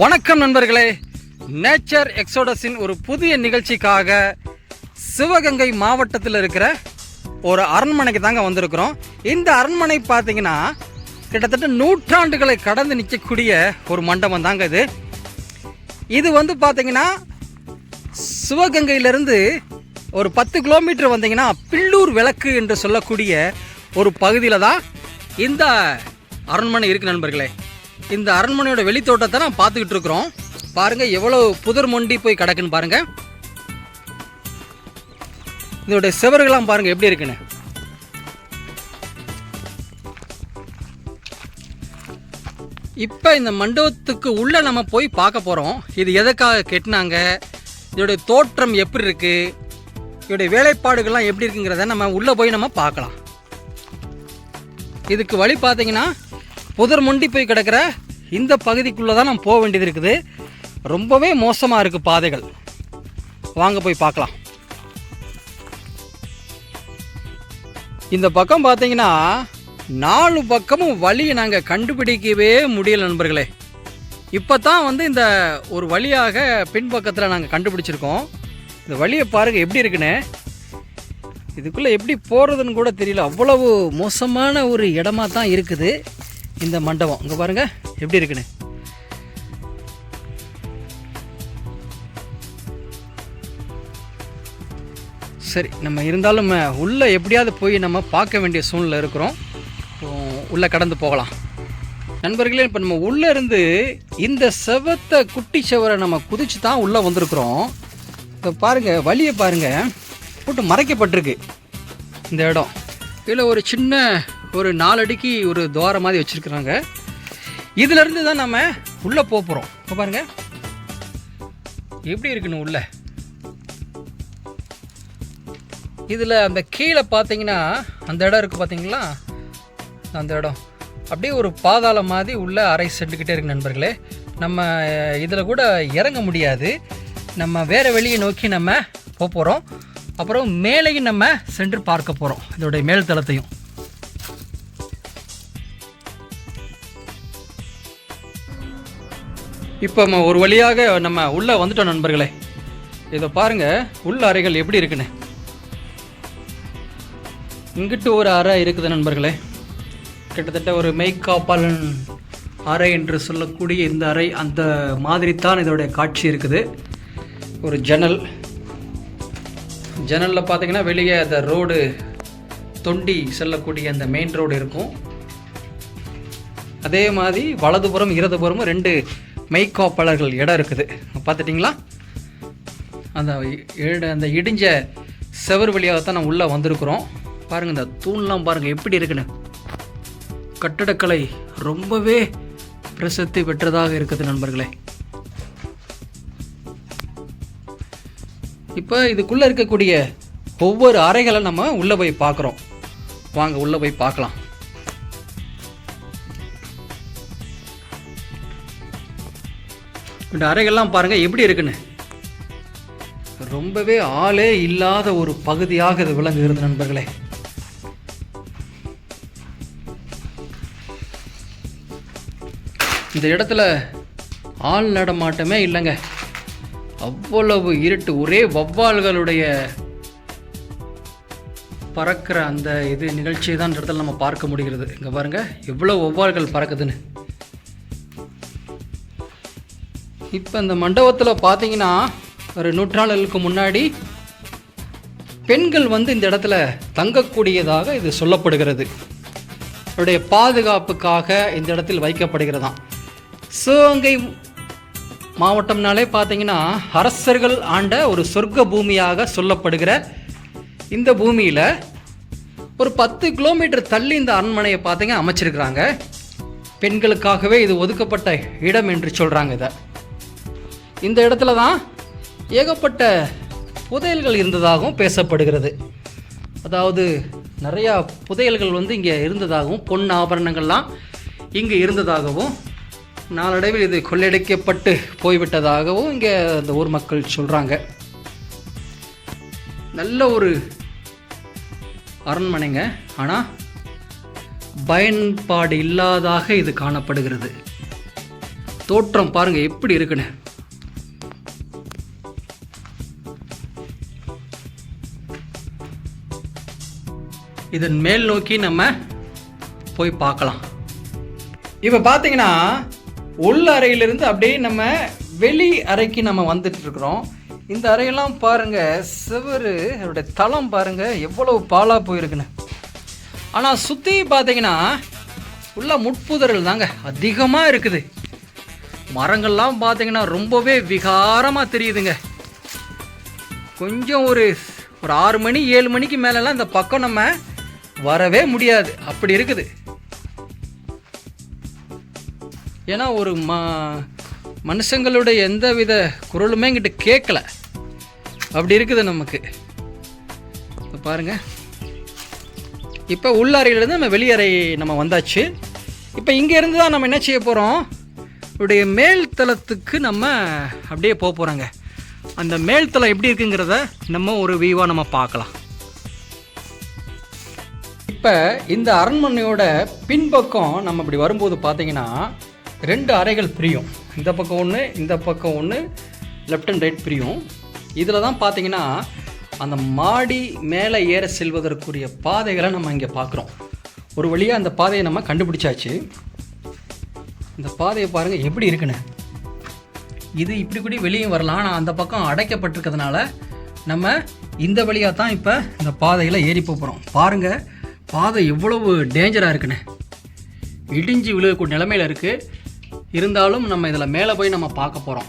வணக்கம் நண்பர்களே. நேச்சர் எக்ஸோடஸின் ஒரு புதிய நிகழ்ச்சிக்காக சிவகங்கை மாவட்டத்தில் இருக்கிற ஒரு அரண்மனைக்கு தாங்க வந்திருக்கிறோம். இந்த அரண்மனை பார்த்தீங்கன்னா கிட்டத்தட்ட நூற்றாண்டுகளை கடந்து நிற்கக்கூடிய ஒரு மண்டபம் தாங்க இது. இது வந்து பார்த்தீங்கன்னா சிவகங்கையிலிருந்து ஒரு பத்து கிலோமீட்டர் வந்தீங்கன்னா பில்லூர் விளக்கு என்று சொல்லக்கூடிய ஒரு பகுதியில் தான் இந்த அரண்மனை இருக்கு நண்பர்களே. இந்த அரண்மனையோட வெளித்தோட்டத்தை நான் பார்த்துக்கிட்டு இருக்கிறோம். பாருங்கள் எவ்வளோ புதர் மொண்டி போய் கிடக்குன்னு பாருங்கள் இதோடைய செவர்கள்லாம் பாருங்கள் எப்படி இருக்குன்னு. இப்போ இந்த மண்டபத்துக்கு உள்ளே நம்ம போய் பார்க்க போகிறோம் இது எதுக்காக கெட்டினாங்க? இதோடைய தோற்றம் எப்படி இருக்குது இதோடைய வேலைப்பாடுகள்லாம் எப்படி இருக்குங்கிறத நம்ம உள்ளே போய் நம்ம பார்க்கலாம். இதுக்கு வழி பார்த்தீங்கன்னா புதர் மொண்டி போய் கிடக்கிற இந்த பகுதிக்குள்ளே தான் நம்ம போக வேண்டியது இருக்குது. ரொம்பவே மோசமாக இருக்குது பாதைகள். வாங்க போய் பார்க்கலாம். இந்த பக்கம் பார்த்தீங்கன்னா நாலு பக்கமும் வழியை நாங்கள் கண்டுபிடிக்கவே முடியல நண்பர்களே. இப்போ தான் வந்து இந்த ஒரு வழியாக பின்பக்கத்தில் நாங்கள் கண்டுபிடிச்சிருக்கோம். இந்த வழியை பாருங்கள் எப்படி இருக்குன்னு. இதுக்குள்ளே எப்படி போகிறதுன்னு கூட தெரியல. அவ்வளவு மோசமான ஒரு இடமா தான் இருக்குது. இந்த மண்டபம். இங்கே பாருங்க எப்படி இருக்குன்னு. சரி நம்ம இருந்தாலும் உள்ளே எப்படியாவது போய் நம்ம பார்க்க வேண்டிய சூழ்நிலை இருக்கிறோம். உள்ளே கடந்து போகலாம். நண்பர்களே இப்போ நம்ம உள்ளே இருந்து இந்த செவத்தை குட்டி செவரை நம்ம குதிச்சு தான் உள்ளே வந்திருக்கிறோம். இப்போ பாருங்கள் வழியை பாருங்கள் போட்டு மறைக்கப்பட்டிருக்கு. இந்த இடம். இதில் ஒரு சின்ன ஒரு நாலடிக்கு ஒரு துவாரம் மாதிரி வச்சுருக்குறாங்க. இதிலேருந்து தான் நம்ம உள்ளே போக போகிறோம் இப்போ பாருங்க. எப்படி இருக்குன்னு உள்ள? இதில் அந்த கீழே பார்த்தீங்கன்னா அந்த இடம் இருக்குது பார்த்தீங்களா அந்த இடம். அப்படியே ஒரு பாதாளம் மாதிரி உள்ள அரை சென்றுக்கிட்டே இருக்கு நண்பர்களே. நம்ம இதில் கூட இறங்க முடியாது. நம்ம வேறு வெளியை நோக்கி நம்ம போக போகிறோம் அப்புறம் மேலேயும் நம்ம சென்று பார்க்க போகிறோம் இதோடைய மேல்தளத்தையும் இப்போ நம்ம ஒரு வழியாக நம்ம உள்ளே வந்துட்டோம் நண்பர்களே. இதை பாருங்க உள்ள அறைகள் எப்படி இருக்குன்னு. இங்கிட்டு ஒரு அறை இருக்குது நண்பர்களே. கிட்டத்தட்ட ஒரு மெய்காப்பாளன் அறை என்று சொல்லக்கூடிய இந்த அறை அந்த மாதிரி தான் இதோடைய காட்சி இருக்குது. ஒரு ஜன்னல். ஜன்னலில் பார்த்தீங்கன்னா வெளியே அந்த ரோடு தொண்டி செல்லக்கூடிய அந்த மெயின் ரோடு இருக்கும். அதே மாதிரி வலதுபுறம் இடதுபுறமும் ரெண்டு மெய்காப்பாளர்கள் இடம் இருக்குது. பார்த்துட்டிங்களா? அந்த இட- அந்த இடிஞ்ச செவர் வழியாக தான் நம்ம உள்ளே வந்திருக்கிறோம். பாருங்கள் இந்த தூண்லாம் பாருங்கள் எப்படி இருக்குன்னு. கட்டடக்கலை ரொம்பவே பிரசித்தி பெற்றதாக இருக்குது நண்பர்களே. இப்போ இதுக்குள்ளே இருக்கக்கூடிய ஒவ்வொரு அறைகளை நம்ம உள்ளே போய் பார்க்குறோம். வாங்க உள்ளே போய் பார்க்கலாம். இந்த அறைகள்லாம் பாருங்கள் எப்படி இருக்குன்னு? ரொம்பவே ஆளே இல்லாத ஒரு பகுதியாக இது விளங்குகிறது நண்பர்களே. இந்த இடத்துல ஆள் நடமாட்டமே இல்லைங்க. அவ்வளவு இருட்டு ஒரே வவ்வால்களுடைய பறக்கிற அந்த இது நிகழ்ச்சியை தான் இந்த இடத்துல நம்ம பார்க்க முடிகிறது. இங்கே பாருங்க எவ்வளோ வவ்வால்கள் பறக்குதுன்னு. இப்போ இந்த மண்டபத்தில் பார்த்தீங்கன்னா ஒரு நூற்றாண்டுகளுக்கு முன்னாடி பெண்கள் வந்து இந்த இடத்துல தங்கக்கூடியதாக இது சொல்லப்படுகிறது. அவருடைய பாதுகாப்புக்காக இந்த இடத்தில் வைக்கப்படுகிறதாம். சிவகங்கை மாவட்டம்னாலே பார்த்தீங்கன்னா அரசர்கள் ஆண்ட ஒரு சொர்க்க பூமியாக சொல்லப்படுகிற இந்த பூமியில் ஒரு பத்து கிலோமீட்டர் தள்ளி இந்த அரண்மனையை பார்த்தீங்க அமைச்சிருக்கிறாங்க. பெண்களுக்காகவே இது ஒதுக்கப்பட்ட இடம் என்று சொல்கிறாங்க இதை. இந்த இடத்துல தான் ஏகப்பட்ட புதையல்கள் இருந்ததாகவும் பேசப்படுகிறது. அதாவது நிறையா புதையல்கள் வந்து இங்கே இருந்ததாகவும் பொன் ஆபரணங்கள்லாம் இங்கே இருந்ததாகவும் நாளடைவில் இது கொள்ளையடிக்கப்பட்டு போய்விட்டதாகவும் இங்கே அந்த ஊர் மக்கள் சொல்கிறாங்க நல்ல ஒரு அரண்மனைங்க. ஆனால் பயன்பாடு இல்லாதாக இது காணப்படுகிறது. தோற்றம் பாருங்கள் எப்படி இருக்குன்னு. இதன் மேல் நோக்கி நம்ம போய் பார்க்கலாம். இப்போ பார்த்தீங்கன்னா உள் அறையிலிருந்து அப்படியே நம்ம வெளி அறைக்கு நம்ம வந்துட்டுருக்குறோம் இந்த அறையெல்லாம் பாருங்க செவரு அதோடைய தளம் பாருங்கள் எவ்வளவு பாலாக போயிருக்குன்னு. ஆனால் சுற்றி பார்த்தீங்கன்னா உள்ள முட்புதர்கள் தாங்க அதிகமாக இருக்குது. மரங்கள்லாம் பார்த்தீங்கன்னா ரொம்பவே விகாரமாக தெரியுதுங்க. கொஞ்சம் ஒரு ஒரு ஆறு மணி ஏழு மணிக்கு மேலெல்லாம் இந்த பக்கம் நம்ம வரவே முடியாது. அப்படி இருக்குது. ஏன்னா ஒரு ம மனுஷங்களுடைய எந்த வித குரலுமே இங்கிட்ட கேட்கல அப்படி இருக்குது நமக்கு. பாருங்க. இப்போ உள்ளறையிலேருந்து நம்ம வெளியறை நம்ம வந்தாச்சு. இப்போ இங்கேருந்து தான் நம்ம என்ன செய்ய போகிறோம் உடைய மேல் தளத்துக்கு நம்ம அப்படியே போக போகிறோங்க அந்த மேல் தளம் எப்படி இருக்குங்கிறத நம்ம ஒரு வியூவாக நம்ம பார்க்கலாம். இப்போ இந்த அரண்மனையோட பின்பக்கம் நம்ம இப்படி வரும்போது பார்த்தீங்கன்னா ரெண்டு அறைகள் பிரியும். இந்த பக்கம் ஒன்று இந்த பக்கம் ஒன்று லெஃப்ட் அண்ட் ரைட் பிரியும். இதில் தான் பார்த்தீங்கன்னா அந்த மாடி மேலே ஏற செல்வதற்குரிய பாதைகளை நம்ம இங்கே பார்க்குறோம் ஒரு வழியாக அந்த பாதையை நம்ம கண்டுபிடிச்சாச்சு. இந்த பாதையை பாருங்கள் எப்படி இருக்குன்னு. இது இப்படி கூட வெளியே வரலாம் ஆனால் அந்த பக்கம் அடைக்கப்பட்டிருக்கிறதுனால நம்ம இந்த வழியாக தான் இப்போ இந்த பாதையில் ஏறி போகிறோம் பாருங்கள் பாதை எவ்வளவு டேஞ்சராக இருக்குன்னு. இடிஞ்சு விழுகக்கூடிய நிலமையில் இருக்குது இருந்தாலும் நம்ம இதில் மேலே போய் நம்ம பார்க்க போகிறோம்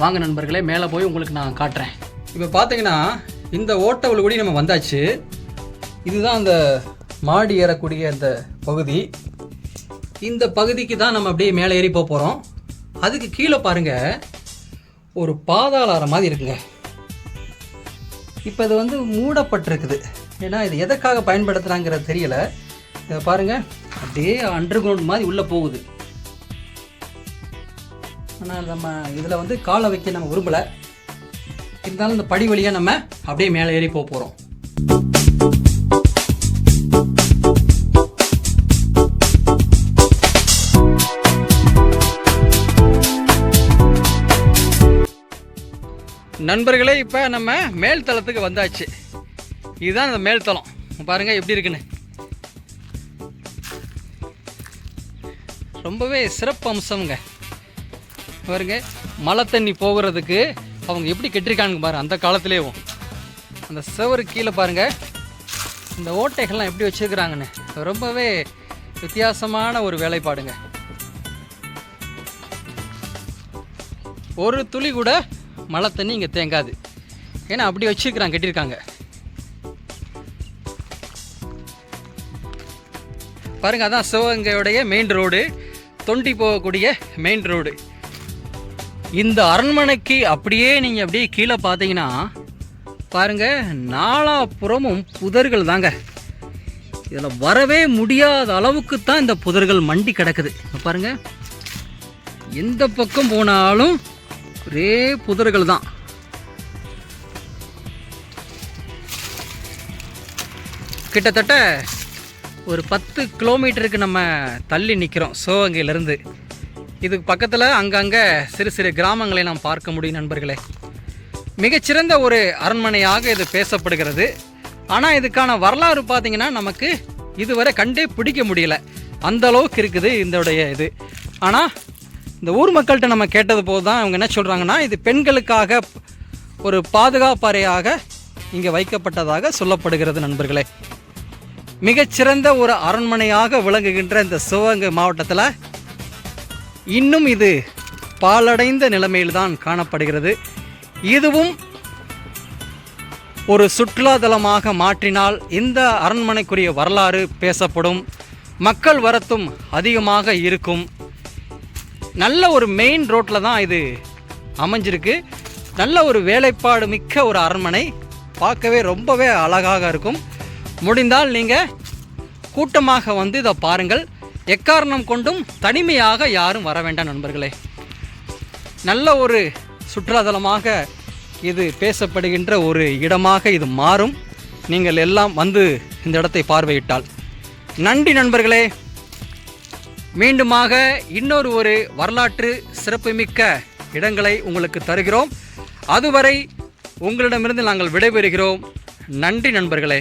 வாங்க நண்பர்களே மேலே போய் உங்களுக்கு நான் காட்டுறேன். இப்போ பார்த்தீங்கன்னா இந்த ஓட்டவில் கூடி நம்ம வந்தாச்சு. இதுதான் அந்த மாடி ஏறக்கூடிய அந்த பகுதி. இந்த பகுதிக்கு தான் நம்ம அப்படியே மேலே ஏறி போக போகிறோம் அதுக்கு கீழே பாருங்க ஒரு பாதாள மாதிரி இருக்குங்க. இப்போ இது வந்து மூடப்பட்டிருக்குது. ஏன்னா இது எதற்காக பயன்படுத்துகிறாங்கிறது தெரியல. இதை பாருங்க. அப்படியே அண்டர் கிரவுண்ட் மாதிரி உள்ளே போகுது. ஆனால் நம்ம இதில் வந்து காலை வைக்க நம்ம விரும்பலை. இருந்தாலும் இந்த படி வழியாக நம்ம அப்படியே மேலே ஏறி போக போகிறோம் நண்பர்களே இப்போ நம்ம மேல் தளத்துக்கு வந்தாச்சு. இதுதான் இந்த மேல்தளம் பாருங்க எப்படி இருக்குன்னு. ரொம்பவே சிறப்பு அம்சம்ங்க. பாருங்க மழை தண்ணி போகிறதுக்கு அவங்க எப்படி கெட்டிருக்கானுங்க பாரு அந்த காலத்துலேயும் அந்த சுவரு கீழே பாருங்க இந்த ஓட்டைகள்லாம் எப்படி வச்சுருக்குறாங்கன்னு. ரொம்பவே வித்தியாசமான ஒரு வேலைப்பாடுங்க. ஒரு துளி கூட மழை தண்ணி இங்கே தேங்காது. ஏன்னா அப்படி வச்சுருக்குறாங்க கட்டியிருக்காங்க பாருங்கள் அதான் சிவகங்கையுடைய மெயின் ரோடு தொண்டி போகக்கூடிய மெயின் ரோடு இந்த அரண்மனைக்கு அப்படியே நீங்கள் அப்படியே கீழே பார்த்தீங்கன்னா பாருங்க நாலாப்புறமும் புதர்கள் தாங்க. இதில் வரவே முடியாத அளவுக்கு தான் இந்த புதர்கள் மண்டி கிடக்குது. பாருங்கள் பாருங்க எந்த பக்கம் போனாலும் ஒரே புதர்கள் தான். கிட்டத்தட்ட ஒரு பத்து கிலோமீட்டருக்கு நம்ம தள்ளி நிற்கிறோம் சிவகங்கையிலேருந்து. இதுக்கு பக்கத்தில் அங்கங்கே சிறு சிறு கிராமங்களை நாம் பார்க்க முடியும் நண்பர்களே. மிகச்சிறந்த ஒரு அரண்மனையாக இது பேசப்படுகிறது. ஆனால் இதுக்கான வரலாறு பார்த்திங்கன்னா நமக்கு இதுவரை கண்டே பிடிக்க முடியல. அந்த அளவுக்கு இருக்குது இதோடைய இது. ஆனால் இந்த ஊர் மக்கள்கிட்ட நம்ம கேட்டது போது தான் அவங்க என்ன சொல்கிறாங்கன்னா இது பெண்களுக்காக ஒரு பாதுகாப்பறையாக இங்கே வைக்கப்பட்டதாக சொல்லப்படுகிறது நண்பர்களே. மிகச்சிறந்த ஒரு அரண்மனையாக விளங்குகின்ற இந்த சிவகங்கை மாவட்டத்தில் இன்னும் இது பாலடைந்த நிலைமையில்தான் காணப்படுகிறது. இதுவும் ஒரு சுற்றுலாதலமாக மாற்றினால் இந்த அரண்மனைக்குரிய வரலாறு பேசப்படும். மக்கள் வரத்தும் அதிகமாக இருக்கும். நல்ல ஒரு மெயின் ரோட்டில் தான் இது அமைஞ்சிருக்கு. நல்ல ஒரு வேலைப்பாடு மிக்க ஒரு அரண்மனை. பார்க்கவே ரொம்பவே அழகாக இருக்கும். முடிந்தால் நீங்கள் கூட்டமாக வந்து இதை பாருங்கள் எக்காரணம் கொண்டும் தனிமையாக யாரும் வர வேண்டாம் நண்பர்களே. நல்ல ஒரு சுற்றுலாதலமாக இது பேசப்படுகின்ற ஒரு இடமாக இது மாறும். நீங்கள் எல்லாம் வந்து இந்த இடத்தை பார்வையிட்டால். நன்றி நண்பர்களே. மீண்டுமாக இன்னொரு ஒரு வரலாற்று சிறப்புமிக்க இடங்களை உங்களுக்கு தருகிறோம். அதுவரை உங்களிடமிருந்து நாங்கள் விடைபெறுகிறோம். நன்றி நண்பர்களே.